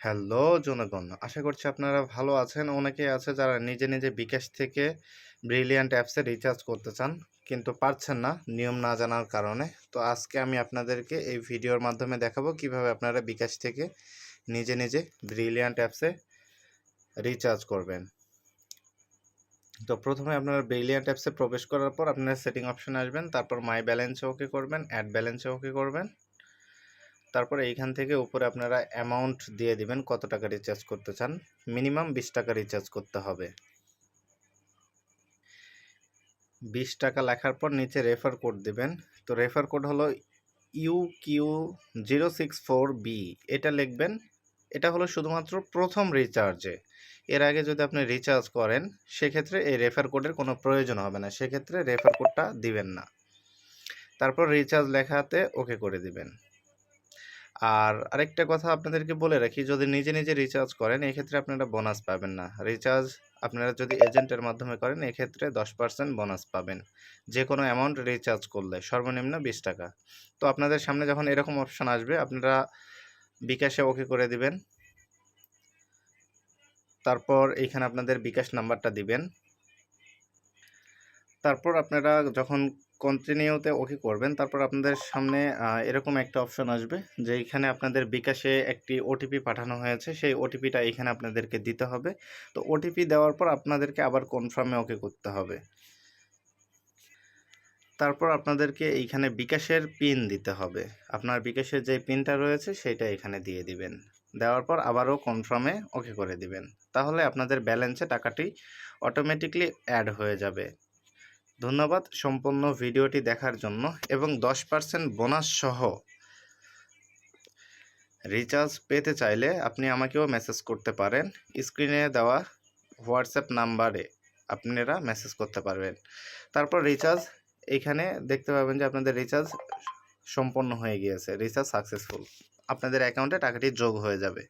Hello জনগণ, আশা করছি আপনারা ভালো আছেন। অনেকে আছে যারা নিজে নিজে বিকাশ থেকে ব্রিলিয়ান্ট অ্যাপসে রিচার্জ করতে চান, কিন্তু পারছেন না নিয়ম না জানার কারণে। তো আজকে আমি আপনাদেরকে এই ভিডিওর মাধ্যমে দেখাবো কীভাবে আপনারা বিকাশ থেকে নিজে নিজে ব্রিলিয়ান্ট অ্যাপসে রিচার্জ করবেন। তো প্রথমে আপনারা ব্রিলিয়ান্ট অ্যাপসে প্রবেশ করার পর আপনারা সেটিং অপশন আসবেন, তারপর মাই ব্যালেন্সে ওকে করবেন অ্যাড ব্যালেন্সে ওকে করবেন। তারপরে এইখান থেকে উপরে আপনারা অ্যামাউন্ট দিয়ে দিবেন কত টাকা রিচার্জ করতে চান। মিনিমাম বিশ টাকা রিচার্জ করতে হবে। বিশ টাকা লেখার পর নিচে রেফার কোড দেবেন। তো রেফার কোড হলো U Q zero six four B এটা লিখবেন। এটা হলো শুধুমাত্র প্রথম রিচার্জে এর আগে যদি আপনি রিচার্জ করেন, সেক্ষেত্রে এই রেফার কোডের কোনো প্রয়োজন হবে না। সেক্ষেত্রে রেফার কোডটা দিবেন না। তারপর রিচার্জ লেখাতে ওকে করে দিবেন। আর আরেকটা কথা আপনাদেরকে বলে রাখি, যদি নিজে নিজে রিচার্জ করেন, এক্ষেত্রে আপনারা বোনাস পাবেন না। রিচার্জ আপনারা যদি এজেন্টের মাধ্যমে করেন, এক্ষেত্রে দশ পার্সেন্ট বোনাস পাবেন। যে কোনো অ্যামাউন্ট রিচার্জ করলে, সর্বনিম্ন বিশ টাকা। তো আপনাদের সামনে যখন এরকম অপশান আসবে, আপনারা বিকাশে ওকে করে দিবেন। তারপর এইখানে আপনাদের বিকাশ নাম্বারটা দিবেন। তারপর আপনারা যখন কন্টিনিউতে ওকে করবেন। তারপর আপনাদের সামনে এরকম একটা অপশন আসবে যে এখানে আপনাদের বিকাশে একটি ওটিপি পাঠানো হয়েছে। সেই ওটিপিটা এখানে আপনাদেরকে দিতে হবে। তো ওটিপি দেওয়ার পর আপনাদেরকে আবার কনফার্মে ওকে করতে হবে। তারপর আপনাদেরকে এইখানে বিকাশের পিন দিতে হবে। আপনার বিকাশের যে পিনটা রয়েছে, সেটা এখানে দিয়ে দিবেন। দেওয়ার পর আবারও কনফার্মে ওকে করে দিবেন। তাহলে আপনাদের ব্যালেন্সে টাকাটি অটোমেটিকলি অ্যাড হয়ে যাবে। ধন্যবাদ সম্পূর্ণ ভিডিওটি দেখার জন্য এবং দশ পার্সেন্ট বোনাস সহ রিচার্জ পেতে চাইলে আপনি আমাকেও মেসেজ করতে পারেন। স্ক্রিনে দেওয়া হোয়াটসঅ্যাপ নাম্বারে আপনারা মেসেজ করতে পারবেন। তারপর রিচার্জ এইখানে দেখতে পাবেন যে আপনাদের রিচার্জ সম্পন্ন হয়ে গিয়েছে রিচার্জ সাকসেসফুল আপনাদের অ্যাকাউন্টে টাকাটি যোগ হয়ে যাবে।